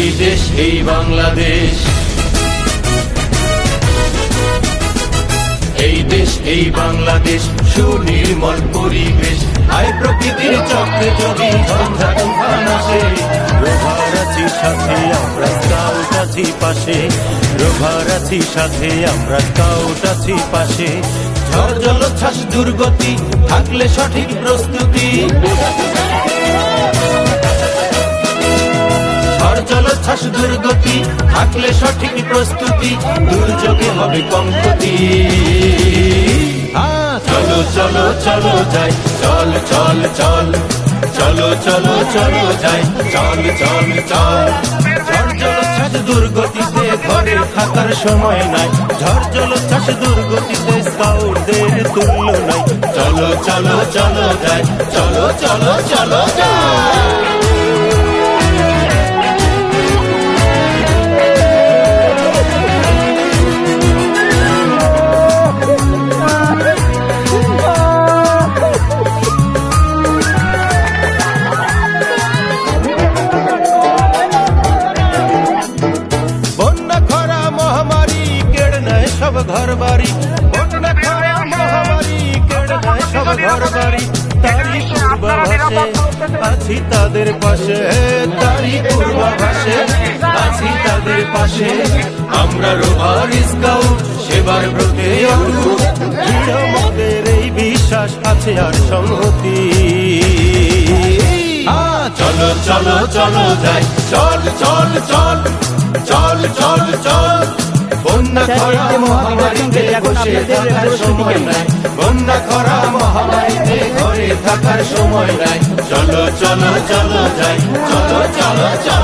এই দেশ, এই বাংলাদেশ। এই দেশ, এই বাংলাদেশ, সুনির্মল পরিবেশ। আয় প্রকৃতির চক্রে যদি ঝঞ্ঝা তুফান সাথে, আমরা স্কাউট পাশে। রোভার আছি সাথে, আমরা স্কাউট পাশে। ঝড় জলোচ্ছ্বাস দুর্গতি, থাকলে সঠিক প্রস্তুতি। ঝড় দুর্গতি থাকলে সঠিক প্রস্তুতি দুর্যোগে হবে কম ক্ষতি। হ্যাঁ, চলো চলো চলো যাই চল চল চল চলো চলো চলো যাই চল চল চল। ঝড় জলোচ্ছ্বাস দুর্গতিতে ঘরে থাকার সময় নাই। ঝড় জলোচ্ছ্বাস দুর্গতিতে স্কাউটদের তুল্য নাই। চলো চলো চলো যাই চলো চলো চলো যাই। সব ঘর বাড়ি সব ঘর বাড়ি আছি তাদের পাশে। তারই আছি তাদের পাশে। আমরা রোভার স্কাউট, সেবার ব্রতে অটুট এই বিশ্বাস আছে আর সংহতি। চলো চলো চলো যাই। চল চল চল চল চল চল। বন্যা খরা মহামারীতে বসে থাকার সময় নাই। বন্যা খরা মহামারীতে ঘরে থাকার সময় নাই। চলো চলো চলো যাই। চলো চলো চলো।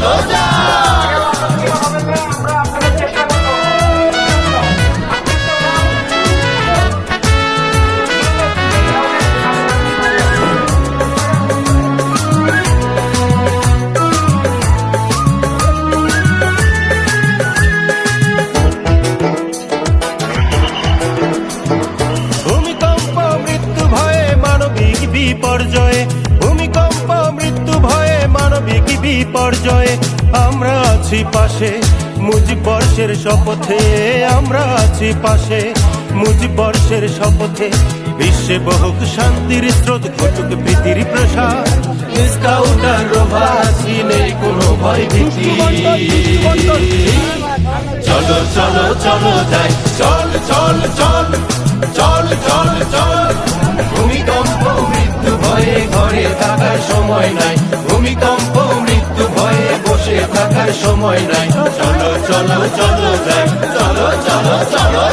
বিপর্যয়ে, ভূমিকম্প, মৃত্যু ভয়ে, মানবিক বিপর্যয়ে আমরা আছি পাশে। মুজিব বর্ষের শপথে আমরা আছি পাশে। মুজিব বর্ষের শপথে বিশ্বে বহুক শান্তির স্রোত ঘটুক স্কাউট আর নেই কোনো ভয় ভীতি। চলো চলো চলো, যাই। চল চল চল। থাকার সময় নাই। ভূমিকম্প মৃত্যু ভয়ে বসে থাকার সময় নাই। চলো চলো চলো যাই, চলো চলো চলো।